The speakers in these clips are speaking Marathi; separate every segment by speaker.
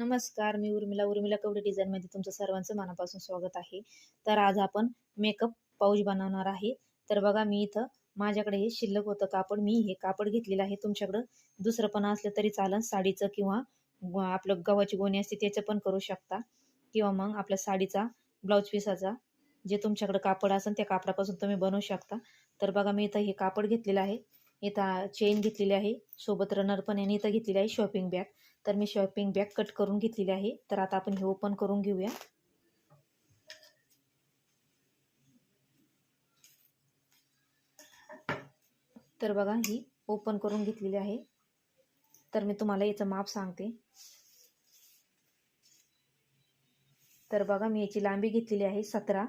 Speaker 1: नमस्कार मी उर्मिला. उर्मिला कवडे डिझाईनमध्ये तुमचं सर्वांचं मनापासून स्वागत आहे. तर आज आपण मेकअप पाऊच बनवणार आहे. तर बघा मी इथं माझ्याकडे हे शिल्लक होतं कापड. मी हे कापड घेतलेलं आहे. तुमच्याकडं दुसरं पण असलं तरी चालन साडीचं किंवा आपलं गव्हाची गोणी असते त्याचं पण करू शकता. किंवा मग आपल्या साडीचा ब्लाऊज पिसाचा जे तुमच्याकडं कापड असेल त्या कापडापासून तुम्ही बनवू शकता. तर बघा मी इथं हे कापड घेतलेलं आहे. इथं चेन घेतलेली आहे. सोबत रनर पण यांनी इथं घेतलेली आहे शॉपिंग बॅग. तर मी शॉपिंग बॅग कट करून घेतलेली आहे. तर आता आपण हे ओपन करून घेऊया. तर बघा ही ओपन करून घेतलेली आहे. तर मी तुम्हाला याचं माप सांगते. तर बघा मी याची लांबी घेतलेली आहे सतरा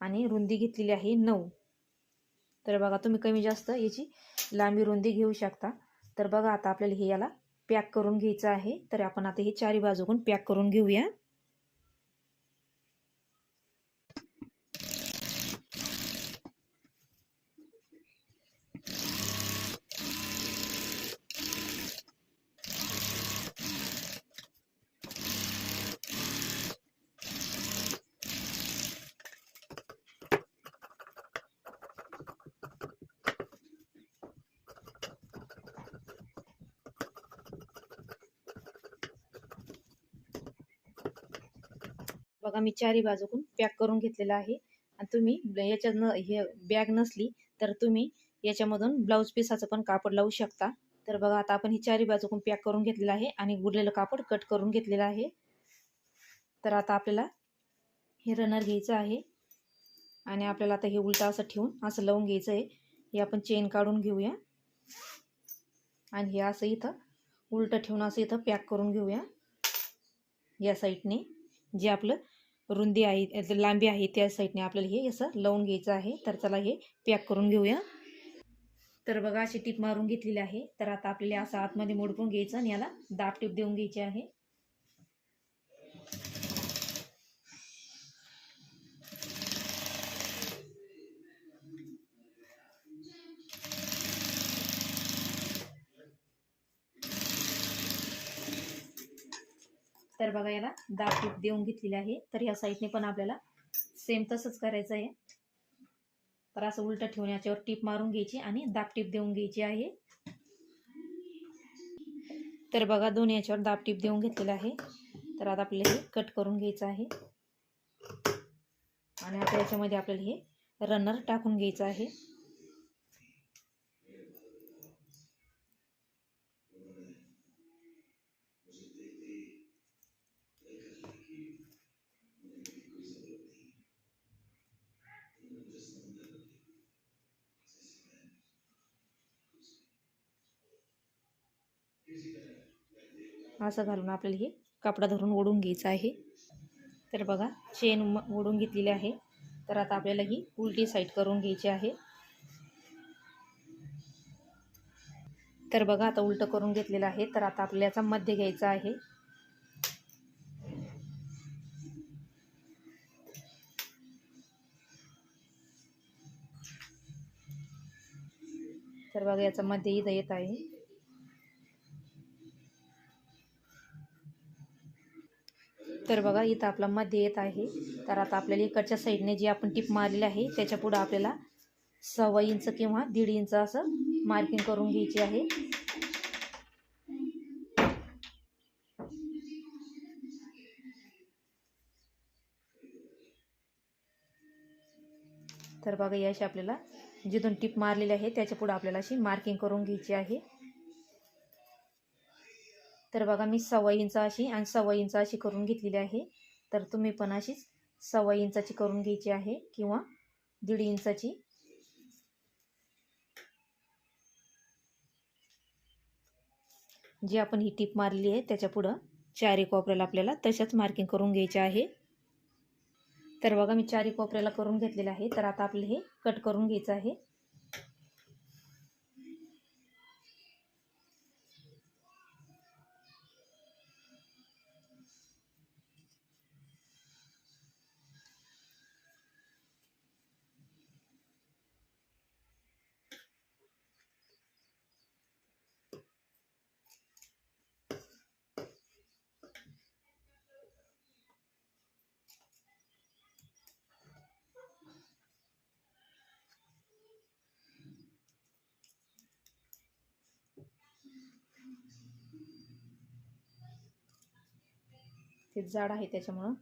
Speaker 1: आणि रुंदी घेतलेली आहे नऊ. तर बघा तुम्ही कमी जास्त याची लांबी रुंदी घेऊ शकता. तर बघा आता आपल्याला हे याला पॅक करून घ्यायचं आहे. तर आपण आता हे चारी बाजूकडून पॅक करून घेऊया. बघा मी चारी बाजूकून पॅक करून घेतलेलं आहे. आणि तुम्ही ब- याच्यात न हे बॅग नसली तर तुम्ही याच्यामधून ब्लाऊज पिसाचं पण कापड लावू शकता. तर बघा आता आपण ही चारी बाजूकून पॅक करून घेतलेलं आहे आणि उरलेलं कापड कट करून घेतलेलं आहे. तर आता आपल्याला हे रनर घ्यायचं आहे. आणि आपल्याला आता हे उलटा असं ठेवून असं लावून घ्यायचं आहे. हे आपण चेन काढून घेऊया. आणि हे असं इथं उलटं ठेवून असं इथं पॅक करून घेऊया. या साईडने जे आपलं रुंदी आहे लांबी आहे त्या साईडने आपल्याला हे असं लावून घ्यायचं आहे. तर चला हे पॅक करून घेऊया. तर बघा अशी टीप मारून घेतलेली आहे. तर आता आपल्याला असं आतमध्ये मोडपून घ्यायचं आणि याला दाब टीप देऊन घ्यायची आहे. तर बघा याला दाब टीप देऊन घेतलेली आहे. तर ह्या साईडने पण आपल्याला सेम तसंच करायचं आहे. तर असं उलटं ठेवून याच्यावर टीप मारून घ्यायची आणि दाब टीप देऊन घ्यायची आहे. तर बघा दोन याच्यावर दाब टीप देऊन घेतलेलं आहे. तर आता आपल्याला हे कट करून घ्यायचं आहे. आणि आता याच्यामध्ये आपल्याला हे रनर टाकून घ्यायचं आहे. असं घालून आपल्याला हे कपडा धरून ओढून घ्यायचं आहे. तर बघा चेन म- ओढून घेतलेली आहे. तर आता आपल्याला ही उलटी साईड करून घ्यायची आहे. तर बघा आता उलटं करून घेतलेलं आहे. तर आता आपल्याचा याचा मध्य घ्यायचा आहे. तर बघा याचा मध्य इथं येत आहे. तर बघा इथं आपला मध्ये येत आहे. तर आता आपल्याला इकडच्या साईडने जी आपण टिप मारलेली आहे त्याच्या पुढं आपल्याला सव्वा इंच किंवा दीड इंच असं मार्किंग करून घ्यायची आहे. तर बघा ही अशी आपल्याला जिथून टिप मारलेली आहे त्याच्या पुढं आपल्याला अशी मार्किंग करून घ्यायची आहे. तर बघा मी सव्वा इंच अशी आणि सव्वा इंच अशी करून घेतलेली आहे. तर तुम्ही पण अशीच सव्वा इंचाची करून घ्यायची आहे किंवा दीड इंचाची. जी आपण ही टीप मारली आहे त्याच्या पुढं चारी कोपऱ्याला आपल्याला तशाच मार्किंग करून घ्यायचे आहे. तर बघा मी चारी कोपऱ्याला करून घेतलेलं आहे. तर आता आपलं हे कट करून घ्यायचं आहे. ते जाड आहे त्याच्यामुळं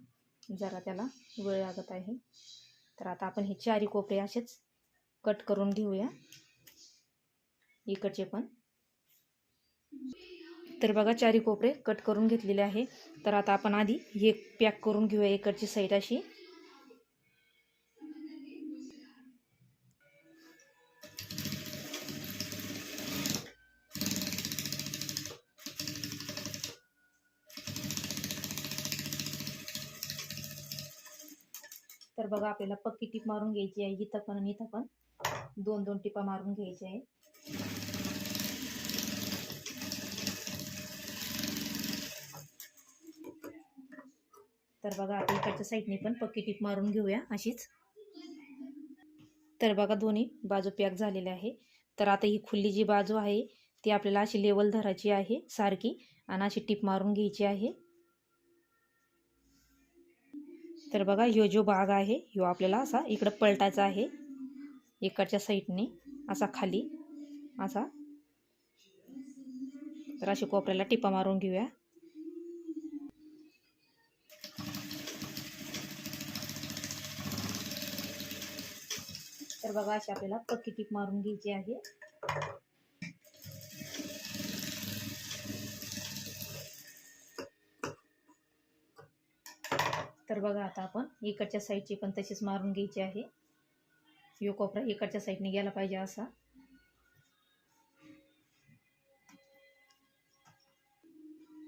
Speaker 1: जरा त्याला वेळ लागत आहे. तर आता आपण हे चारी कोपरे असेच कट करून घेऊया. इकडचे पण. तर बघा चारी कोपरे कट करून घेतलेले आहे. तर आता आपण आधी हे पॅक करून घेऊया इकडची साईड अशी. तर बघा आपल्याला पक्की टीप मारून घ्यायची आहे. इथं पण आणि इथं पण. दोन दोन टिपा मारून घ्यायची आहे तर बघा आपण इकडच्या साईडने पण पक्की टीप मारून घेऊया अशीच. तर बघा दोन्ही बाजू पॅक झालेले आहे. तर आता ही खुल्ली जी बाजू आहे ती आपल्याला अशी लेवल धरायची आहे सारखी. आणि अशी टीप मारून घ्यायची आहे. तर बघा ह्यो जो भाग आहे ह्यो आपल्याला असा इकडं पलटायचा आहे. इकडच्या साईडने असा खाली असा. तर अशी कोपऱ्याला टिपा मारून घेऊया. तर बघा अशी आपल्याला पक्की टीप मारून घ्यायची आहे. बघा आता आपण. इकडच्या साईडची पण तशीच मारून घ्यायची आहे. यो कोपरा इकडच्या साईडने गेला पाहिजे असा.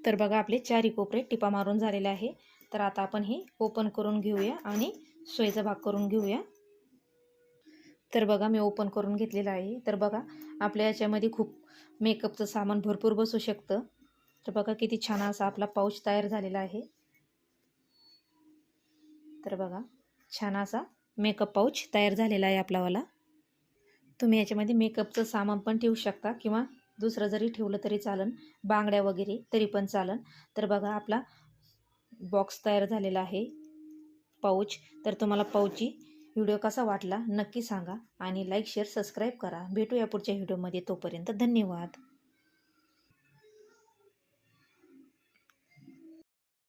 Speaker 1: तर बघा आपले चारी कोपरे टिपा मारून झालेले आहे. तर आता आपण हे ओपन करून घेऊया आणि सोयीचा भाग करून घेऊया. तर बघा मी ओपन करून घेतलेलं आहे. तर बघा आपल्या याच्यामध्ये खूप मेकअपचं सामान भरपूर बसू शकतं. तर बघा किती छान असा आपला पाऊच तयार झालेला आहे. तर बघा छान असा मेकअप पाऊच तयार झालेला आहे आपलावाला. तुम्ही याच्यामध्ये मेकअपचं सामान पण ठेवू शकता किंवा दुसरं जरी ठेवलं तरी चालन बांगड्या वगैरे तरी पण चालन. तर बघा आपला बॉक्स तयार झालेला आहे पाऊच तर तुम्हाला पाऊची व्हिडिओ कसा वाटला नक्की सांगा आणि लाईक शेअर सबस्क्राईब करा. भेटूया पुढच्या व्हिडिओमध्ये तोपर्यंत धन्यवाद.